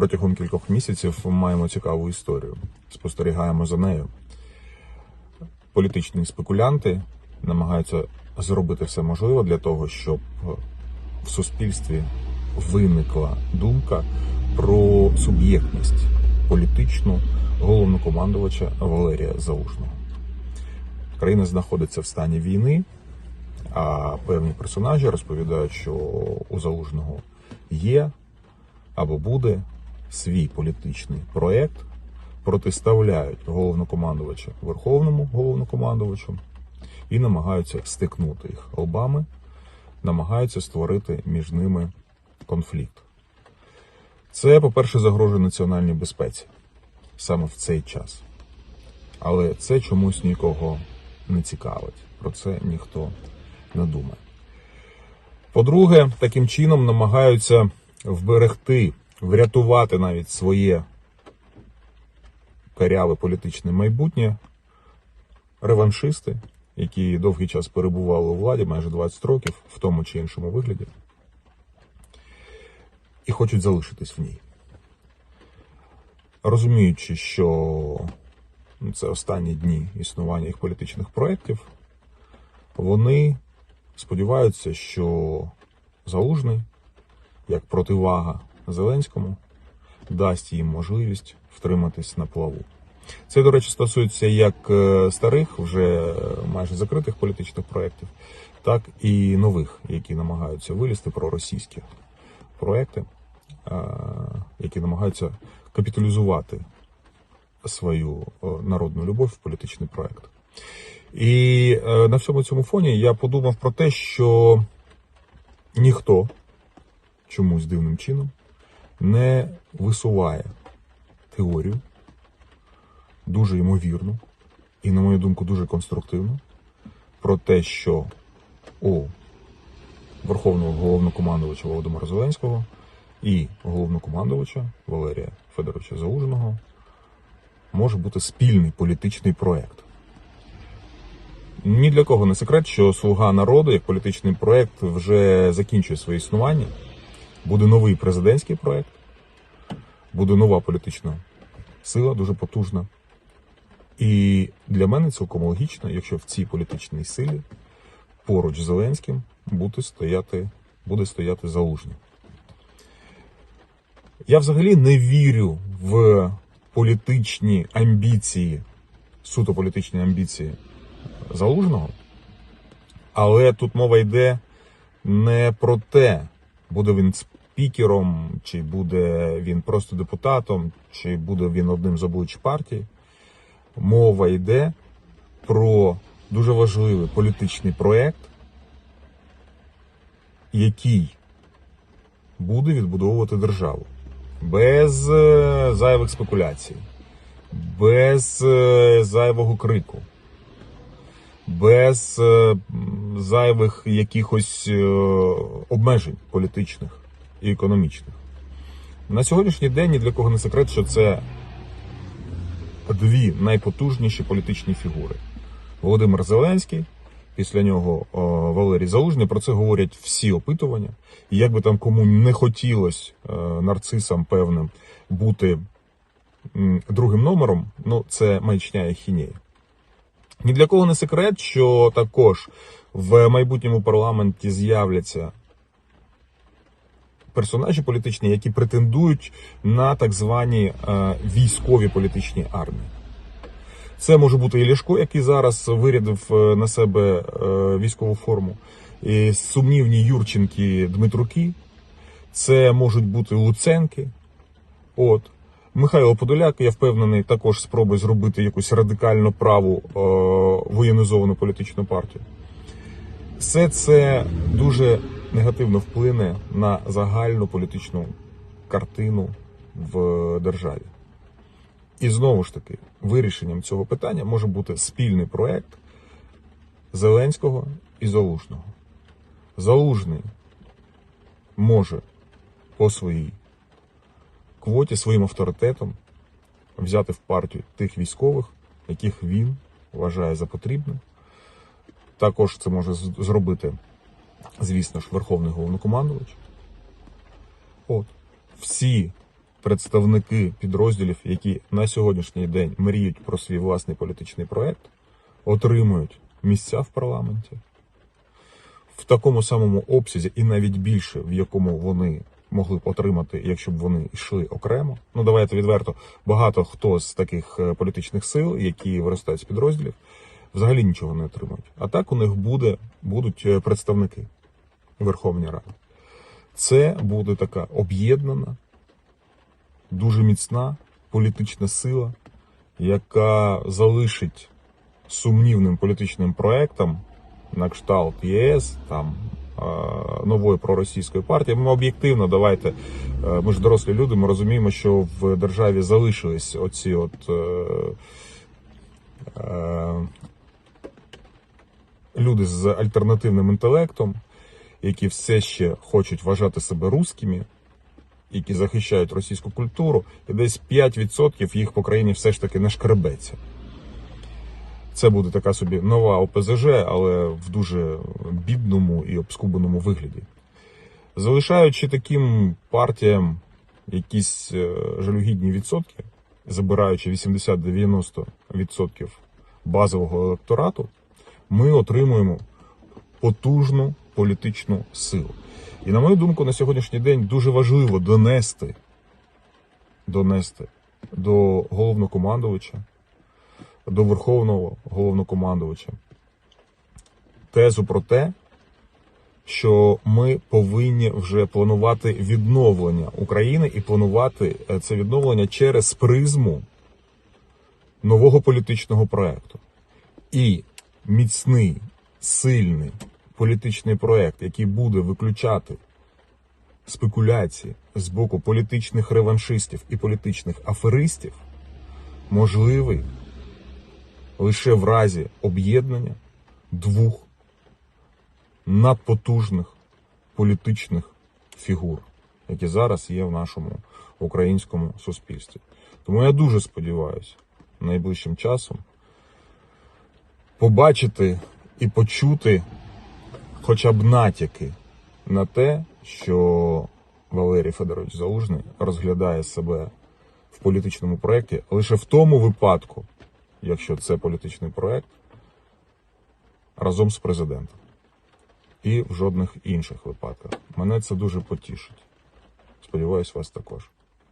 протягом кількох місяців маємо цікаву історію. Спостерігаємо за нею. Політичні спекулянти намагаються зробити все можливе для того, щоб в суспільстві виникла думка про суб'єктність політичну головнокомандувача Валерія Залужного. Країна знаходиться в стані війни, а певні персонажі розповідають, що у Залужного є або буде свій політичний проєкт, протиставляють головнокомандувача верховному головнокомандувачу і намагаються стикнути їх лбами, намагаються створити між ними конфлікт. Це, по-перше, загрожує національній безпеці саме в цей час. Але це чомусь нікого не цікавить. Про це ніхто не думає. По-друге, таким чином намагаються вберегти, врятувати навіть своє каряве політичне майбутнє реваншисти, які довгий час перебували у владі, майже 20 років, в тому чи іншому вигляді, і хочуть залишитись в ній. Розуміючи, що це останні дні існування їх політичних проєктів, вони сподіваються, що Залужний, як противага Зеленському, дасть їм можливість втриматись на плаву. Це, до речі, стосується як е, старих, вже майже закритих політичних проєктів, так і нових, які намагаються вилізти проросійські проекти, е, які намагаються капіталізувати свою е, народну любов в політичний проект. І е, на всьому цьому фоні я подумав про те, що ніхто чомусь дивним чином не висуває теорію, дуже ймовірну і, на мою думку, дуже конструктивну, про те, що у Верховного головнокомандувача Володимира Зеленського і головнокомандувача Валерія Федоровича Залужного може бути спільний політичний проект. Ні для кого не секрет, що Слуга народу як політичний проект вже закінчує своє існування. Буде новий президентський проект, буде нова політична сила, дуже потужна. І для мене цілком логічно, якщо в цій політичній силі поруч з Зеленським буде стояти, буде стояти залужний. Я взагалі не вірю в політичні амбіції, суто політичні амбіції залужного, але тут мова йде не про те, буде він спікером, чи буде він просто депутатом, чи буде він одним з облич партії. Мова йде про дуже важливий політичний проєкт, який буде відбудовувати державу. Без е, зайвих спекуляцій, без е, зайвого крику, без е, зайвих якихось е, обмежень політичних і економічних. На сьогоднішній день ні для кого не секрет, що це дві найпотужніші політичні фігури: Володимир Зеленський. Після нього о, Валерій Залужний. Про це говорять всі опитування. І як би там кому не хотілося е, нарцисам певним бути другим номером, ну це маячня і хінєя. Ні для кого не секрет, що також в майбутньому парламенті з'являться персонажі політичні, які претендують на так звані е, військові політичні армії. Це може бути і Ляшко, який зараз вирядив е, на себе е, військову форму, і сумнівні Юрченки Дмитруки. Це можуть бути Луценки. От. Михайло Подоляк, я впевнений, також спробує зробити якусь радикально праву е, воєнізовану політичну партію. Все це дуже негативно вплине на загальну політичну картину в державі. І знову ж таки, вирішенням цього питання може бути спільний проект Зеленського і Залужного. Залужний може по своїй квоті, своїм авторитетом взяти в партію тих військових, яких він вважає за потрібне. Також це може зробити, звісно ж, Верховний головнокомандувач. От. Всі представники підрозділів, які на сьогоднішній день мріють про свій власний політичний проект, отримують місця в парламенті в такому самому обсязі і навіть більше, в якому вони могли б отримати, якщо б вони йшли окремо. Ну давайте відверто, багато хто з таких е, політичних сил, які виростають з підрозділів, взагалі нічого не отримують. А так у них буде, будуть е, представники Верховної Ради. Це буде така об'єднана, дуже міцна політична сила, яка залишить сумнівним політичним проектам на кшталт ЄС, там нової проросійської партії. Ми об'єктивно давайте. е, Ми ж дорослі люди, ми розуміємо, що в державі залишились оці от. е, е, Люди з альтернативним інтелектом, які все ще хочуть вважати себе русскими, які захищають російську культуру, і десь 5% їх по країні все ж таки не шкребеться. Це буде така собі нова ОПЗЖ, але в дуже бідному і обскубаному вигляді. Залишаючи таким партіям якісь е, жалюгідні відсотки, забираючи 80-90% базового електорату, ми отримуємо потужну політичну силу. І на мою думку, на сьогоднішній день дуже важливо донести, донести до головнокомандувача, до Верховного головнокомандувача тезу про те, що ми повинні вже планувати відновлення України і планувати е, це відновлення через призму нового політичного проекту. І міцний, сильний політичний проект, який буде виключати спекуляції з боку політичних реваншистів і політичних аферистів, можливий лише в разі об'єднання двох надпотужних політичних фігур, які зараз є в нашому українському суспільстві. Тому я дуже сподіваюся, найближчим часом побачити і почути хоча б натяки на те, що Валерій Федорович Залужний розглядає себе в політичному проєкті лише в тому випадку, якщо це політичний проєкт, разом з президентом. І в жодних інших випадках. Мене це дуже потішить. Сподіваюсь, вас також.